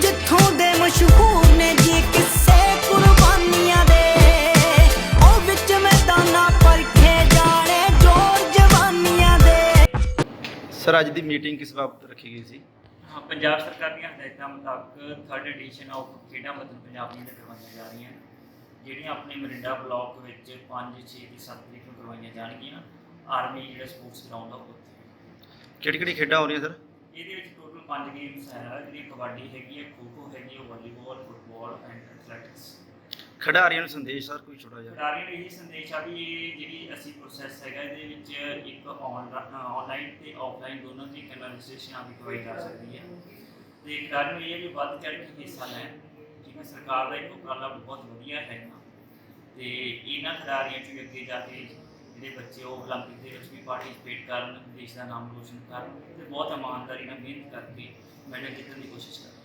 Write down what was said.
ਜਿੱਥੋਂ ਦੇ ਮਸ਼ਹੂਰ ਨੇ ਜੀ ਕਿੱਸੇ ਕੁਰਬਾਨੀਆਂ ਦੇ ਉਹ ਵਿੱਚ ਮੈਦਾਨਾਂ ਪਰਖੇ ਜਾਣੇ ਜੋਰ ਜਵਾਨੀਆਂ ਦੇ। ਸਰ ਅੱਜ ਦੀ ਮੀਟਿੰਗ ਕਿਸ ਬਾਬਤ ਰੱਖੀ ਗਈ ਸੀ? ਹਾਂ ਪੰਜਾਬ ਸਰਕਾਰ ਦੀਆਂ ਹਦਾਇਤਾਂ ਮੁਤਾਬਕ ਥਰਡ ਐਡੀਸ਼ਨ ਆਫ ਖੇਡਾਂ ਮਤਲਬ ਪੰਜਾਬ ਦੀਆਂ ਕਰਵਾਈਆਂ ਜਾ ਰਹੀਆਂ ਜਿਹੜੀਆਂ ਆਪਣੇ ਮਰਿੰਡਾ ਬਲਾਕ ਵਿੱਚ 5 6 ਤੇ 7 ਤਰੀਕ ਨੂੰ ਕਰਵਾਈਆਂ ਜਾਣਗੀਆਂ। ਆਰਮੀ ਜਿਹੜਾ ਸਪੋਰਟਸ ਗਰਾਊਂਡ ਆ ਉੱਥੇ। ਕਿਹੜੀ ਕਿਹੜੀ ਖੇਡਾਂ ਹੋ ਰਹੀਆਂ ਸਰ? ਇਹਦੇ ਵਿੱਚ 5 ਗੇਮਸ ਹੈ ਜਿਹੜੀ ਕਬੱਡੀ ਹੈਗੀ ਹੈ ਖੋ ਖੋ ਹੈਗੀ ਹੈ ਵਾਲੀਬਾਲ ਫੁੱਟਬਾਲ ਐਂਡ ਐਥਲੈਟਿਕਸ ਖਿਡਾਰੀਆਂ ਨੂੰ ਸੰਦੇਸ਼ ਸਰ ਕੋਈ ਛੋਟਾ ਜਿਹਾ। ਖਿਡਾਰੀਆਂ ਨੂੰ ਇਹ ਸੰਦੇਸ਼ ਆ ਵੀ ਇਹ ਜਿਹੜੀ ਅਸੀਂ ਪ੍ਰੋਸੈਸ ਹੈਗਾ ਇਹਦੇ ਵਿੱਚ ਇੱਕ ਆਨਲਾਈਨ ਤੇ ਆਫਲਾਈਨ ਦੋਨੋਂ ਦੀ ਕਨਵਰਸੇਸ਼ਨ ਆ ਵੀ ਕਰਵਾਈ ਜਾ ਸਕਦੀ ਹੈ। ਤੇ ਖਿਡਾਰੀ ਨੂੰ ਇਹ ਹੈ ਵੀ ਵੱਧ ਚੜ੍ਹ ਕੇ ਹਿੱਸਾ ਲੈਣ। ਠੀਕ ਹੈ ਸਰਕਾਰ ਦਾ ਇੱਕ ਉਪਰਾਲਾ ਬਹੁਤ ਵਧੀਆ ਹੈਗਾ। ਤੇ ਇਹਨਾਂ ਖਿਡਾਰੀਆਂ ਚ ਵੀ ਅੱਗੇ ਜਾ ਕੇ ਜਿਹੜੇ ਬੱਚੇ ਉਹ ਓਲੰਪਿਕ ਦੇ ਵਿੱਚ ਵੀ ਪਾਰਟਿਸਿਪੇਟ ਕਰਨ, ਦੇਸ਼ ਦਾ ਨਾਮ ਰੋਸ਼ਨ ਕਰਨ ਤੇ ਬਹੁਤ ਇਮਾਨਦਾਰੀ ਨਾਲ ਮਿਹਨਤ ਕਰਕੇ ਮੈਡਲ ਜਿੱਤਣ ਦੀ ਕੋਸ਼ਿਸ਼ ਕਰਨ।